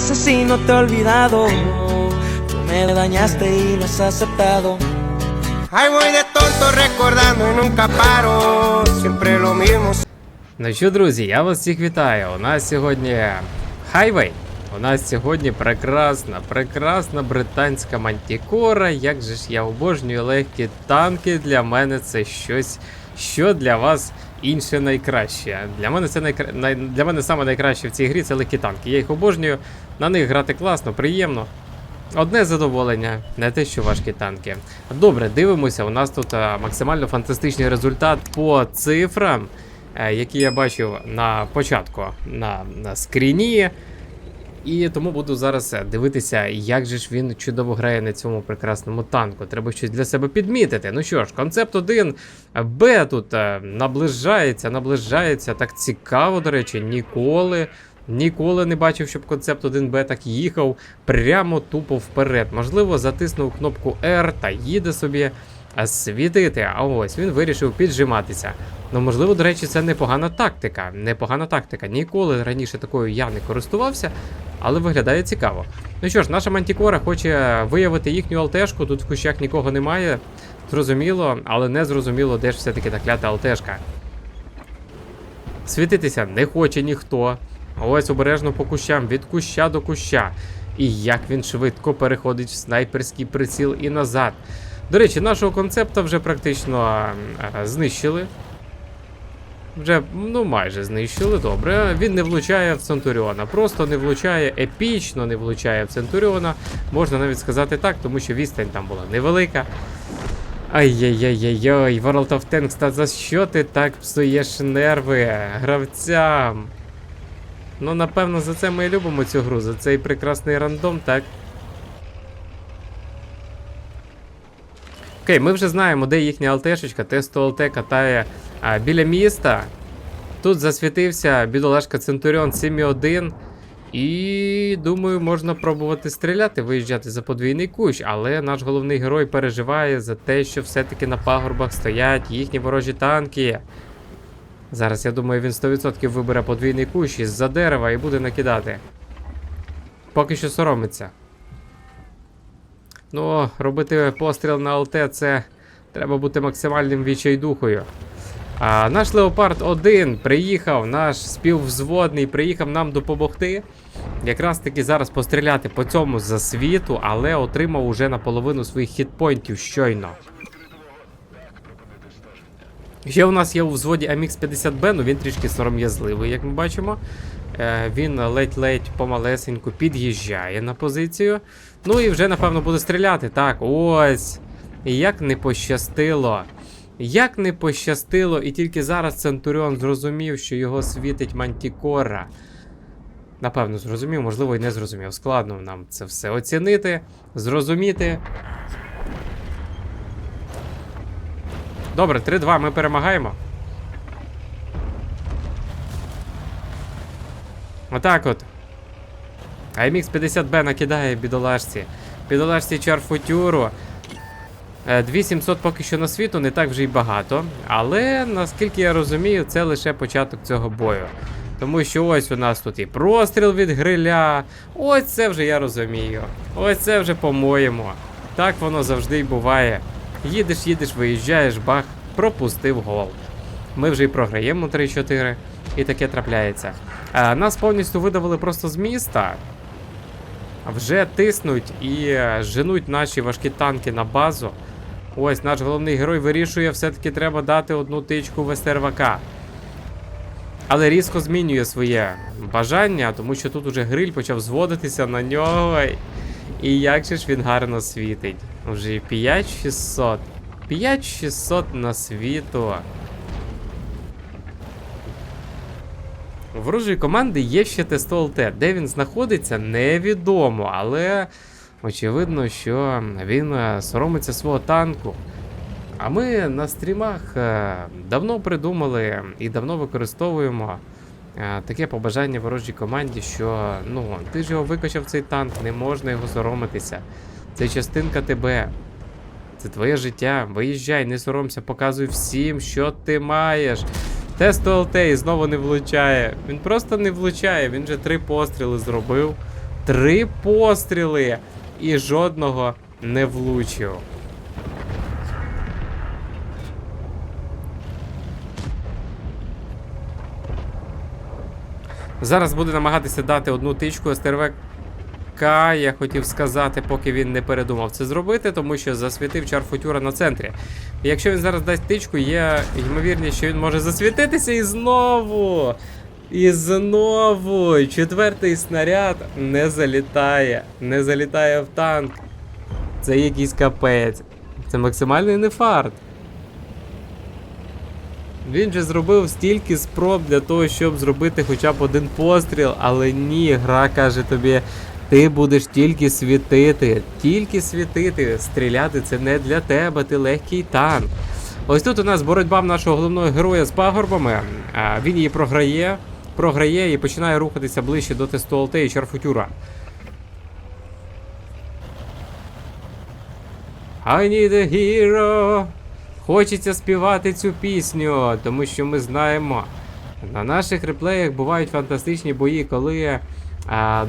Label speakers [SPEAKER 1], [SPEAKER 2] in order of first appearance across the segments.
[SPEAKER 1] veces y no te he olvidado. Tú me dañaste y lo has aceptado.
[SPEAKER 2] Ay, voy de tonto recordando y nunca paro. Siempre lo mismo.
[SPEAKER 3] Ну що, друзі, я вас всіх вітаю. У нас сьогодні хайвей. У нас сьогодні прекрасна, прекрасна британська мантікора. Як же ж я обожнюю легкі танки. Для мене це щось, що для вас інше найкраще. Для мене це найкра... най... для мене саме найкраще в цій грі це легкі танки. Я їх обожнюю. На них грати класно, приємно. Одне задоволення, не те, що важкі танки. Добре, дивимося. У нас тут е, максимально фантастичний результат по цифрам, е, які я бачив на початку на, на скріні. І тому буду зараз е, дивитися, як же ж він чудово грає на цьому прекрасному танку. Треба щось для себе підмітити. Ну що ж, концепт 1 Б тут е, наближається, наближається. Так цікаво, до речі, ніколи. Ніколи не бачив, щоб концепт 1Б так їхав прямо тупо вперед. Можливо, затиснув кнопку R та їде собі е, світити. А ось він вирішив піджиматися. Ну, можливо, до речі, це непогана тактика. Непогана тактика. Ніколи раніше такою я не користувався, але виглядає цікаво. Ну що ж, наша мантікора хоче виявити їхню алтешку. Тут в кущах нікого немає. Зрозуміло, але не зрозуміло, де ж все-таки та клята алтешка. Світитися не хоче ніхто. Ось обережно по кущам, від куща до куща. І як він швидко переходить в снайперський приціл і назад. До речі, нашого концепта вже практично е, знищили. Вже ну майже знищили, добре. Він не влучає в Центуріона. Просто не влучає, епічно не влучає в Центуріона. Можна навіть сказати так, тому що відстань там була невелика. Ай-яй-яй-яй, World of Tanks, та за що ти так псуєш нерви гравцям? Ну, напевно, за це ми і любимо цю гру, за цей прекрасний рандом, так? Окей, ми вже знаємо, де їхня ЛТшечка. Тесту ЛТ катає а, біля міста. Тут засвітився бідолашка Центуріон 7.1. І думаю, можна пробувати стріляти, виїжджати за подвійний кущ, але наш головний герой переживає за те, що все-таки на пагорбах стоять їхні ворожі танки. Зараз, я думаю, він 100% вибере подвійний кущ із-за дерева і буде накидати. Поки що соромиться. Ну, робити постріл на ЛТ це треба бути максимальним відчайдухою. А наш Леопард 1 приїхав, наш співвзводний приїхав нам допомогти. Якраз таки зараз постріляти по цьому засвіту, але отримав уже наполовину своїх хітпойнтів щойно. Ще у нас є у взводі MX50B, ну він трішки сором'язливий, як ми бачимо. Е, він ледь-ледь помалесеньку під'їжджає на позицію. Ну і вже, напевно, буде стріляти. Так, ось. Як не пощастило. Як не пощастило, і тільки зараз Центуріон зрозумів, що його світить Мантікора. Напевно, зрозумів, можливо, і не зрозумів. Складно нам це все оцінити, зрозуміти. Добре, 3-2, ми перемагаємо. Отак от. AMX 50B накидає бідолашці. Бідолашці чарфутюру. Е, 2700 поки що на світу, не так вже й багато. Але наскільки я розумію, це лише початок цього бою. Тому що ось у нас тут і простріл від гриля. Ось це вже я розумію. Ось це вже по-моєму. Так воно завжди й буває. Їдеш, їдеш, виїжджаєш, бах, пропустив гол. Ми вже й програємо 3-4, і таке трапляється. А, нас повністю видавили просто з міста. Вже тиснуть і е, женуть наші важкі танки на базу. Ось наш головний герой вирішує, все-таки треба дати одну тичку в СТРВК. Але різко змінює своє бажання, тому що тут уже гриль почав зводитися на нього. І як же ж він гарно світить. Вже 5600. 5600 на світу. Ворожої команди є ще тесто. Де він знаходиться, невідомо, але очевидно, що він е, соромиться свого танку. А ми на стрімах е, давно придумали і давно використовуємо е, таке побажання ворожій команді, що ну, ти ж його викачав цей танк, не можна його соромитися. Це частинка тебе. Це твоє життя. Виїжджай, не соромся, показуй всім, що ти маєш. Тест ЛТ і знову не влучає. Він просто не влучає, він же три постріли зробив. Три постріли і жодного не влучив. Зараз буде намагатися дати одну тичку СТРВК. Я хотів сказати, поки він не передумав це зробити, тому що засвітив чар футюра на центрі. Якщо він зараз дасть тичку, є ймовірність, що він може засвітитися і знову. І знову четвертий снаряд не залітає. Не залітає в танк. Це якийсь капець. Це максимальний нефарт. Він же зробив стільки спроб для того, щоб зробити хоча б один постріл, але ні, гра каже тобі, ти будеш тільки світити, тільки світити. Стріляти це не для тебе, ти легкий танк. Ось тут у нас боротьба нашого головного героя з пагорбами. А, він її програє, програє і починає рухатися ближче до тесту ЛТ і Чарфутюра. I need a hero. Хочеться співати цю пісню, тому що ми знаємо. На наших реплеях бувають фантастичні бої, коли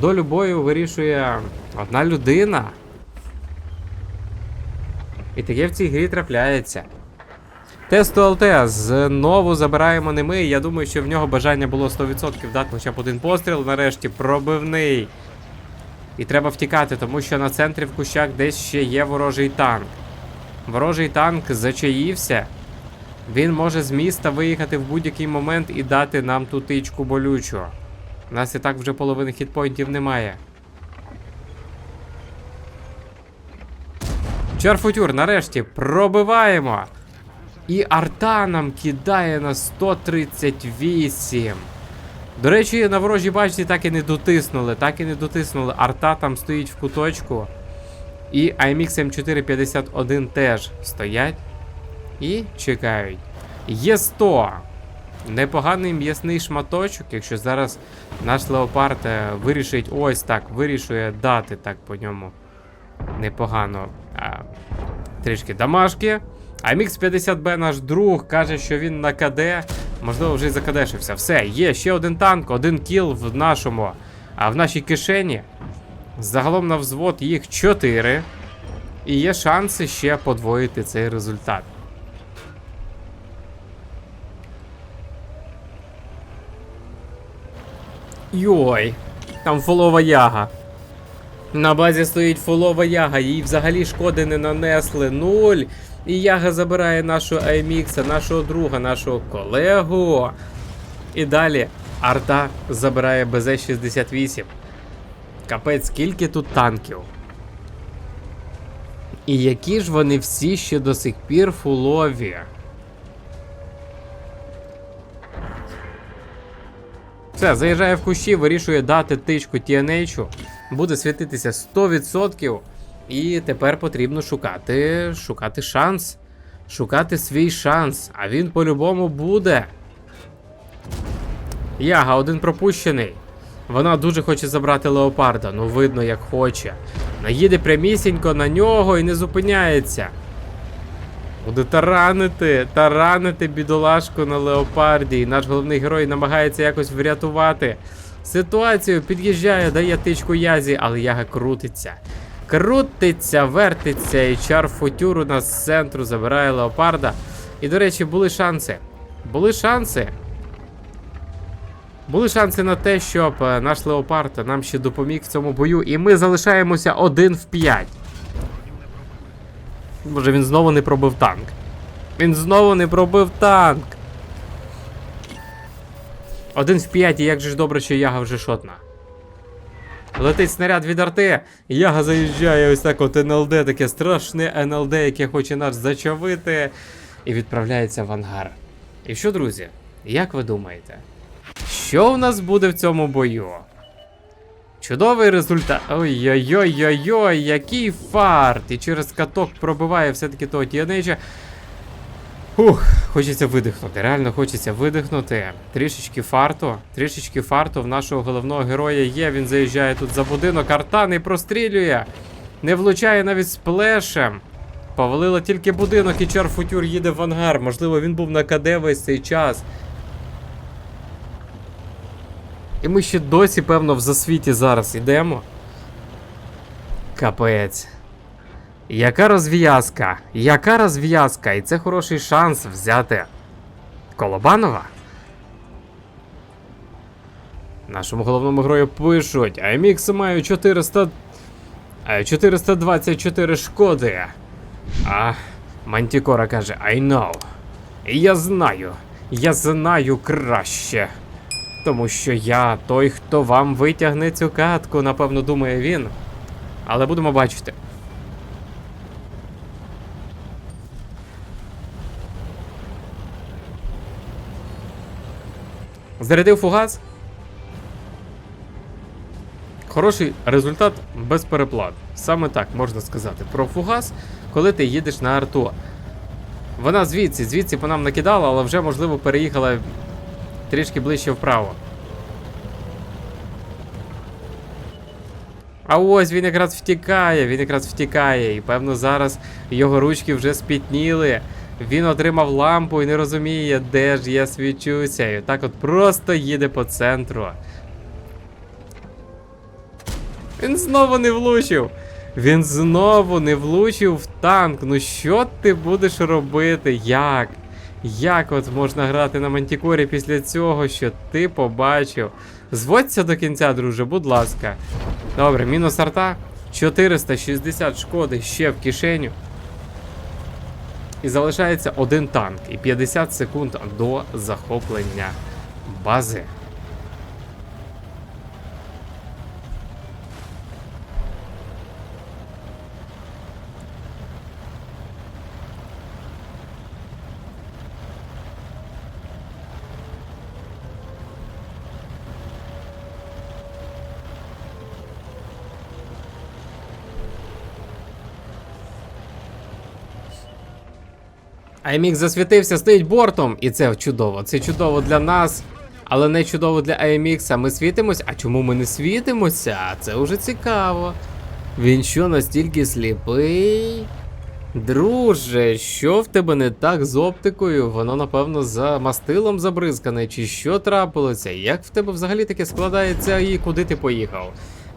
[SPEAKER 3] долю бою вирішує одна людина. І таке в цій грі трапляється. Тесту ЛТ знову забираємо не ми. Я думаю, що в нього бажання було 100% дати хоча б один постріл, нарешті пробивний. І треба втікати, тому що на центрі в кущах десь ще є ворожий танк. Ворожий танк зачаївся. Він може з міста виїхати в будь-який момент і дати нам ту тичку болючу. У нас і так вже половини хітпойнтів немає. Чарфутюр, нарешті, пробиваємо. І арта нам кидає на 138. До речі, на ворожій бачці так і не дотиснули, так і не дотиснули. Арта там стоїть в куточку. І IMX M451 теж стоять і чекають. Є 100. Непоганий м'ясний шматочок, якщо зараз наш леопард е, вирішить ось так, вирішує дати так по ньому. Непогано. А, трішки дамажки. IMX 50B наш друг каже, що він на КД. Можливо, вже й закадешився. Все, є ще один танк, один кіл в нашому, а в нашій кишені. Загалом на взвод їх 4. І є шанси ще подвоїти цей результат. Йой, там фолова яга. На базі стоїть фолова яга, їй взагалі шкоди не нанесли. Нуль. І яга забирає нашого Аймікса, нашого друга, нашого колегу. І далі Арта забирає БЗ-68. Капець, скільки тут танків. І які ж вони всі ще до сих пір фулові. Все, заїжджає в кущі, вирішує дати тичку TNH. Буде світитися 100%. І тепер потрібно шукати, шукати шанс. Шукати свій шанс. А він по-любому буде. Яга, один пропущений. Вона дуже хоче забрати леопарда, ну видно, як хоче. Наїде прямісінько на нього і не зупиняється. Буде таранити, таранити бідолашку на леопарді. Наш головний герой намагається якось врятувати ситуацію. Під'їжджає, дає тичку язі, але яга крутиться. Крутиться, вертиться, і чар футюру нас з центру забирає леопарда. І, до речі, були шанси. Були шанси. Були шанси на те, щоб е, наш леопард нам ще допоміг в цьому бою, і ми залишаємося 1 в 5. Може він знову не пробив танк. Він знову не пробив танк. 1 в 5, і як же ж добре, що яга вже шотна. Летить снаряд від арти, яга заїжджає ось так от НЛД, таке страшне НЛД, яке хоче нас зачавити, і відправляється в ангар. І що, друзі, як ви думаєте? Що в нас буде в цьому бою? Чудовий результат. Ой-ой-ой-ой-ой, який фарт! І через каток пробиває все-таки того Тіанейча. Ух, хочеться видихнути. Реально хочеться видихнути. Трішечки фарту. Трішечки фарту в нашого головного героя є. Він заїжджає тут за будинок, арта не прострілює. Не влучає навіть сплешем. Повалило тільки будинок, і Чарфутюр їде в ангар. Можливо, він був на КД весь цей час. І ми ще досі, певно, в засвіті зараз йдемо. Капець. Яка розв'язка? Яка розв'язка? І це хороший шанс взяти Колобанова. Нашому головному герою пишуть, IMX має 400... е, 424 шкоди. А Мантікора каже, I know. Я знаю. Я знаю краще. Тому що я той, хто вам витягне цю катку, напевно, думає він. Але будемо бачити. Зарядив фугас. Хороший результат без переплат. Саме так можна сказати про фугас, коли ти їдеш на арту. Вона звідси, звідси по нам накидала, але вже, можливо, переїхала трішки ближче вправо. А ось він якраз втікає, він якраз втікає. І певно зараз його ручки вже спітніли. Він отримав лампу і не розуміє, де ж я свічуся. І так от просто їде по центру. Він знову не влучив. Він знову не влучив в танк. Ну що ти будеш робити? Як? Як от можна грати на мантікорі після цього, що ти побачив? Зводься до кінця, друже, будь ласка. Добре, мінус арта. 460 шкоди ще в кишеню. І залишається один танк і 50 секунд до захоплення бази. IMX засвітився, стоїть бортом, і це чудово. Це чудово для нас, але не чудово для IMX. Ми світимось. А чому ми не світимося? Це вже цікаво. Він що настільки сліпий? Друже, що в тебе не так з оптикою? Воно, напевно, за мастилом забризкане, чи що трапилося? Як в тебе взагалі таке складається і куди ти поїхав?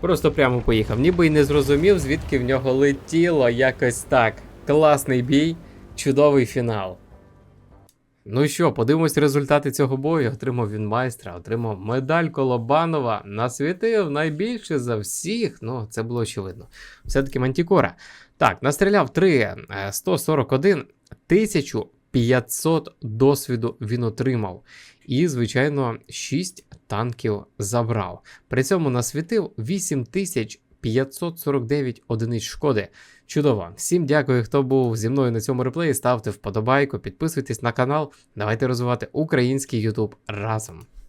[SPEAKER 3] Просто прямо поїхав, ніби й не зрозумів, звідки в нього летіло якось так. Класний бій, чудовий фінал. Ну що, подивимось результати цього бою. Отримав він майстра, отримав медаль Колобанова, насвітив найбільше за всіх. Ну, це було очевидно. Все-таки Мантікора. Так, настріляв 3, е, 141, 1500 досвіду він отримав. І, звичайно, 6 танків забрав. При цьому насвітив 8549 одиниць шкоди. Чудово. Всім дякую, хто був зі мною на цьому реплеї. Ставте вподобайку, підписуйтесь на канал. Давайте розвивати український YouTube разом.